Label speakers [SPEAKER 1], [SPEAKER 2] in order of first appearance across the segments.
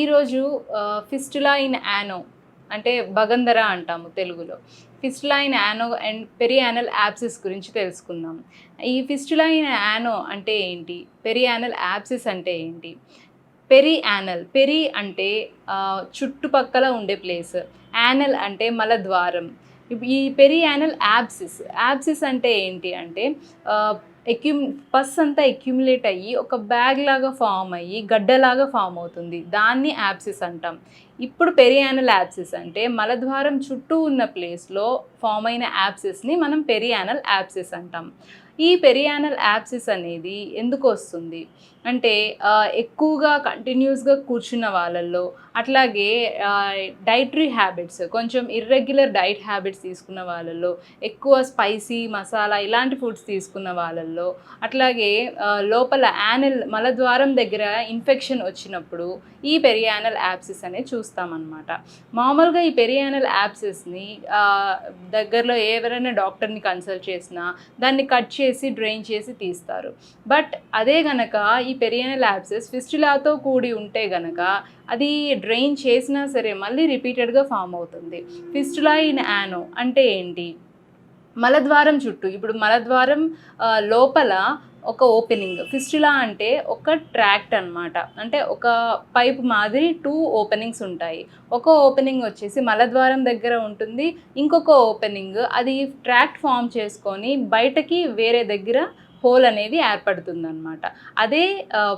[SPEAKER 1] ఈరోజు fistula in యానో అంటే బగందర అంటాము తెలుగులో. Fistula in ano and perianal abscess గురించి తెలుసుకుందాం. ఈ ఫిస్టులా ఇన్ యానో అంటే ఏంటి? పెరియానల్ యాప్సిస్ అంటే ఏంటి? పెరి యానల్ పెరి అంటే చుట్టుపక్కల ఉండే ప్లేస్. యానల్ అంటే మలద్వారం ద్వారం. ఈ పెరియానల్ యాప్సిస్ యాప్సిస్ అంటే ఏంటి అంటే ఎక్యూమ్ పస్ అంతా ఎక్యూములేట్ అయ్యి ఒక బ్యాగ్ లాగా ఫామ్ అయ్యి గడ్డలాగా ఫామ్ అవుతుంది. దాన్ని యాప్సిస్ అంటాం. ఇప్పుడు పెరియానల్ యాప్సిస్ అంటే మలద్వారం చుట్టూ ఉన్న ప్లేస్లో ఫామ్ అయిన యాప్సిస్ని మనం పెరియానల్ యాప్సిస్ అంటాం. ఈ పెరియానల్ యాప్సిస్ అనేది ఎందుకు వస్తుంది? అంటే ఎక్కువగా కంటిన్యూస్గా కూర్చున్న వాళ్ళల్లో అట్లాగే డైటరీ హ్యాబిట్స్ కొంచెం ఇర్రెగ్యులర్ డైట్ హ్యాబిట్స్ తీసుకున్న వాళ్ళల్లో ఎక్కువ స్పైసీ మసాలా ఇలాంటి ఫుడ్స్ తీసుకున్న వాళ్ళల్లో అట్లాగే లోపల యానల్ మలద్వారం దగ్గర ఇన్ఫెక్షన్ వచ్చినప్పుడు ఈ పెరియానల్ యాప్సిస్ అనేది చూస్తామన్నమాట. మామూలుగా ఈ పెరియానల్ యాప్సిస్ని దగ్గరలో ఎవరైనా డాక్టర్ని కన్సల్ట్ చేసినా దాన్ని కట్ చేసి డ్రైన్ చేసి తీస్తారు. బట్ అదే గనక ఈ పెరియానల్ యాప్సిస్ ఫిస్టులాతో కూడి ఉంటే గనక అది డ్రైన్ చేసినా సరే మళ్ళీ రిపీటెడ్గా ఫామ్ అవుతుంది. ఫిస్టులా ఇన్ యానో అంటే ఏంటి? మలద్వారం చుట్టూ. ఇప్పుడు మలద్వారం లోపల ఒక ఓపెనింగ్. ఫిస్టులా అంటే ఒక ట్రాక్ట్ అన్నమాట. అంటే ఒక పైప్ మాదిరి టూ ఓపెనింగ్స్ ఉంటాయి. ఒక ఓపెనింగ్ వచ్చేసి మలద్వారం దగ్గర ఉంటుంది. ఇంకొక ఓపెనింగ్ అది ట్రాక్ట్ ఫామ్ చేసుకొని బయటకి వేరే దగ్గర హోల్ అనేది ఏర్పడుతుంది అనమాట అదే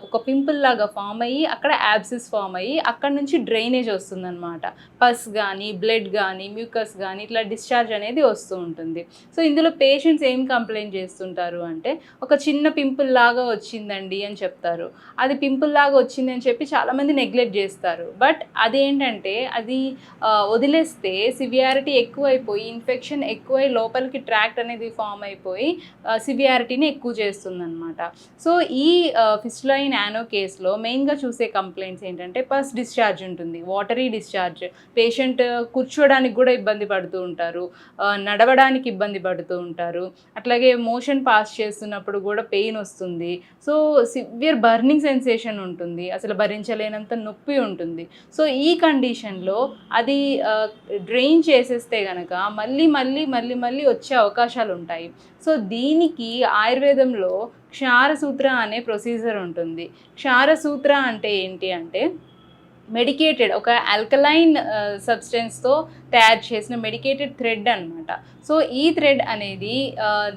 [SPEAKER 1] ఒక పింపుల్ లాగా ఫామ్ అయ్యి అక్కడ యాబ్సిస్ ఫామ్ అయ్యి అక్కడ నుంచి డ్రైనేజ్ వస్తుందన్నమాట. పస్ కానీ బ్లడ్ కానీ మ్యూకస్ కానీ ఇట్లా డిశ్చార్జ్ అనేది వస్తూ ఉంటుంది. సో ఇందులో పేషెంట్స్ ఏం కంప్లైంట్ చేస్తుంటారు అంటే ఒక చిన్న పింపుల్ లాగా వచ్చిందండి అని చెప్తారు. అది పింపుల్ లాగా వచ్చింది అని చెప్పి చాలామంది నెగ్లెక్ట్ చేస్తారు. బట్ అదేంటంటే అది వదిలేస్తే సివియారిటీ ఎక్కువైపోయి ఇన్ఫెక్షన్ ఎక్కువై లోపలికి ట్రాక్ట్ అనేది ఫామ్ అయిపోయి సివియారిటీని ఎక్కువ చేస్తుందన్నమాట. సో ఈ ఫిస్టులైన్ యానో కేసులో మెయిన్గా చూసే కంప్లైంట్స్ ఏంటంటే ఫస్ట్ డిశ్చార్జ్ ఉంటుంది. వాటరీ డిశ్చార్జ్ పేషెంట్ కూర్చోడానికి కూడా ఇబ్బంది పడుతూ ఉంటారు. నడవడానికి ఇబ్బంది పడుతూ ఉంటారు. అట్లాగే మోషన్ పాస్ చేస్తున్నప్పుడు కూడా పెయిన్ వస్తుంది. సో సివియర్ బర్నింగ్ సెన్సేషన్ ఉంటుంది. అసలు భరించలేనంత నొప్పి ఉంటుంది. సో ఈ కండిషన్లో అది డ్రైన్ చేసేస్తే కనుక మళ్ళీ మళ్ళీ మళ్ళీ మళ్ళీ వచ్చే అవకాశాలు ఉంటాయి సో దీనికి ఆయుర్వేదంలో క్షారసూత్ర అనే ప్రొసీజర్ ఉంటుంది. క్షారసూత్ర అంటే ఏంటి అంటే మెడికేటెడ్ ఒక ఆల్కలైన్ సబ్స్టెన్స్తో uh, తయారు చేసిన మెడికేటెడ్ థ్రెడ్ అన్నమాట. సో ఈ థ్రెడ్ అనేది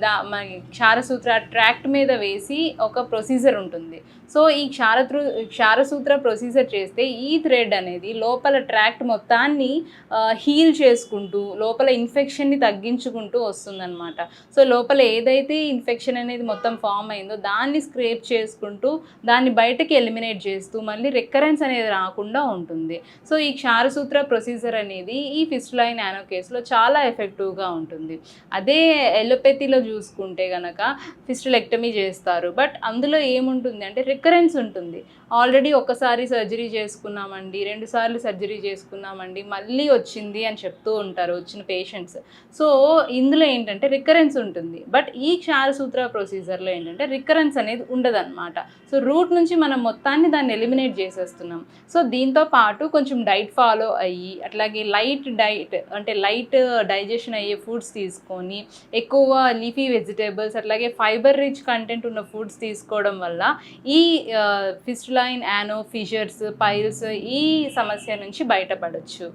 [SPEAKER 1] దా మన క్షారసూత్ర ట్రాక్ట్ మీద వేసి ఒక ప్రొసీజర్ ఉంటుంది. సో ఈ క్షారతృ క్షారసూత్ర ప్రొసీజర్ చేస్తే ఈ థ్రెడ్ అనేది లోపల ట్రాక్ట్ మొత్తాన్ని హీల్ చేసుకుంటూ లోపల ఇన్ఫెక్షన్ని తగ్గించుకుంటూ వస్తుందన్నమాట. సో లోపల ఏదైతే ఇన్ఫెక్షన్ అనేది మొత్తం ఫామ్ అయిందో దాన్ని స్క్రేప్ చేసుకుంటూ దాన్ని బయటకి ఎలిమినేట్ చేస్తూ మళ్ళీ రికరెన్స్ అనేది రాకుండా ఉంటుంది. సో ఈ క్షారసూత్ర ప్రొసీజర్ అనేది ఈ ఫిస్టులైన్ యానో కేసులో చాలా ఎఫెక్టివ్గా ఉంటుంది. అదే ఎలోపతిలో చూసుకుంటే కనుక ఫిస్టులెక్టమీ చేస్తారు. బట్ అందులో ఏముంటుంది అంటే రికరెన్స్ ఉంటుంది. ఆల్రెడీ ఒకసారి సర్జరీ చేసుకున్నామండి రెండు సార్లు సర్జరీ చేసుకున్నామండి మళ్ళీ వచ్చింది అని చెప్తూ ఉంటారు వచ్చిన పేషెంట్స్ సో ఇందులో ఏంటంటే రికరెన్స్ ఉంటుంది. బట్ ఈ క్షారసూత్ర ప్రొసీజర్లో ఏంటంటే రికరెన్స్ అనేది ఉండదన్నమాట. సో రూట్ నుంచి మనం మొత్తాన్ని దాన్ని ఎలిమినేట్ చేసేస్తున్నాం. సో దీంతో పాటు కొంచెం డైట్ ఫాలో అయ్యి అట్లాగే లైట్ డైట్ అంటే లైట్ డైజెషన్ అయ్యే ఫుడ్స్ తీసుకొని ఎక్కువ లీఫీ వెజిటేబుల్స్ అట్లాగే ఫైబర్ రిచ్ కంటెంట్ ఉన్న ఫుడ్స్ తీసుకోవడం వల్ల ఈ ఫిస్టులైన్ యానో ఫిషర్స్ పైల్స్ ఈ సమస్య నుంచి బయటపడవచ్చు